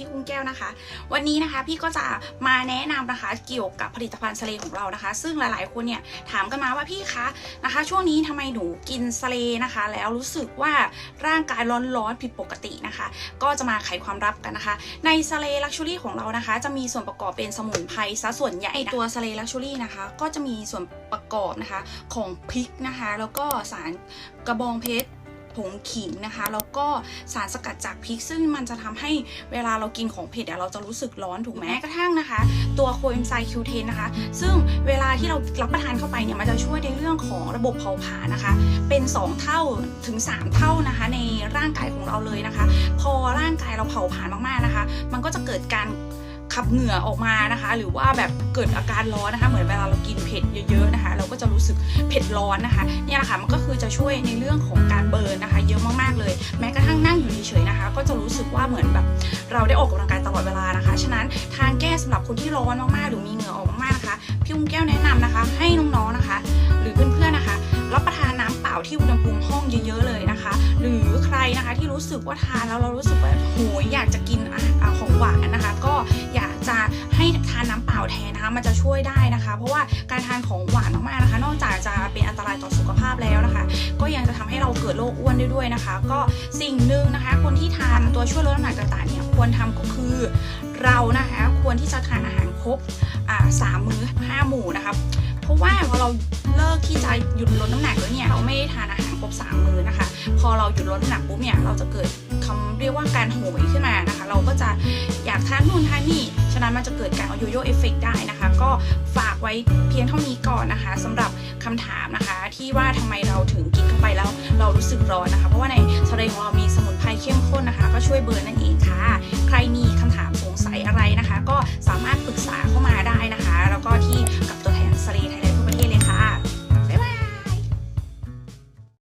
พี่กุ้งแก้วนะคะ วันนี้นะคะพี่ก็จะมาแนะนำนะคะเกี่ยวกับผลิตภัณฑ์สเลของเรานะคะ ซึ่งหลายๆคนเนี่ยถามกันมาว่าพี่คะนะคะ ช่วงนี้ทำไมหนูกินสเลนะคะ แล้วรู้สึกว่าร่างกายร้อนๆผิดปกตินะคะ ก็จะมาไขความลับกันนะคะ ในสเลลักชูรี่ของเรานะคะ จะมีส่วนประกอบเป็นสมุนไพรซะส่วนใหญ่ตัวสเลลักชูรี่นะคะ ก็จะมีส่วนประกอบนะคะของพริกนะคะ แล้วก็สารกระบองเพชร ผงขิงนะคะ แล้วก็สารสกัดจากพริกซึ่งมันจะทำให้เวลาเรากินของเผ็ดอะเราจะรู้สึกร้อนถูกไหมแม้กระทั่งนะคะ ตัวโคเอนไซม์คิวเทนนะคะ ซึ่งเวลาที่เรารับประทานเข้าไปเนี่ยมันจะช่วยในเรื่องของระบบเผาผลาญนะคะ เป็น 2 เท่าถึง 3 เท่านะคะ ในร่างกายของเราเลยนะคะ พอร่างกายเราเผาผลาญมากๆนะคะ มันก็จะเกิดการขับเหงื่อออกมานะคะ หรือว่าแบบเกิดอาการร้อนนะคะ เหมือนเวลาเรากินเผ็ดเยอะๆนะคะ เราก็จะรู้สึกเผ็ดร้อนนะคะ เนี่ยแหละค่ะมันก็คือจะช่วยในเรื่องของการเบิร์น ก็จะรู้สึกว่าเหมือนแบบ เราได้ออกกำลังกายตลอดเวลานะคะ ฉะนั้นทางแก้สำหรับคนที่ร้อนมากๆหรือมีเหงื่อออกมากๆนะคะพี่อุ้งแก้วแนะนำนะคะ ให้น้องๆนะคะ หรือเพื่อนๆนะคะรับประทานน้ำเปล่าที่อุณหภูมิห้องเยอะๆเลยนะคะ หรือใครนะคะที่รู้สึกว่าทานแล้วเรารู้สึกว่าโหยอยากจะกินอาของหวานนะคะ ก็อยากจะให้ทานน้ำเปล่าแทนนะคะ มันจะช่วยได้นะคะ เพราะว่าการทานของหวานมากๆนะคะ นอกจากจะเป็นอันตรายต่อสุขภาพแล้วนะคะ ก็ยังจะทำให้เราเกิดโรคอ้วนได้ด้วยนะคะ ก็สิ่งหนึ่งนะคะ ตัวช่วยลดน้ำหนักต่างๆเนี่ยควรทำก็คือเรานะคะควรที่จะทานอาหารครบสามมื้อห้าหมู่นะคะเพราะว่าพอเราเลิกที่จะหยุดลดน้ำหนักแล้วเนี่ยเราไม่ได้ทานอาหารครบสามมื้อนะคะ พอเราหยุดลดน้ำหนักปุ๊บเนี่ยเราจะเกิดคำเรียกว่าการโหยขึ้นมานะคะ เราก็จะอยากทานนู่นทานนี่ฉะนั้นมันจะเกิดการโยโย่เอฟเฟกได้นะคะ ก็ฝากไว้เพียงเท่านี้ก่อนนะคะสำหรับคำถามนะคะ ที่ว่าทำไมเราถึงกินเข้าไปแล้ว เรารู้สึกร้อนนะคะ เพราะว่าในทะเลของเรามี ก็สามารถปรึกษาเข้ามาได้นะคะ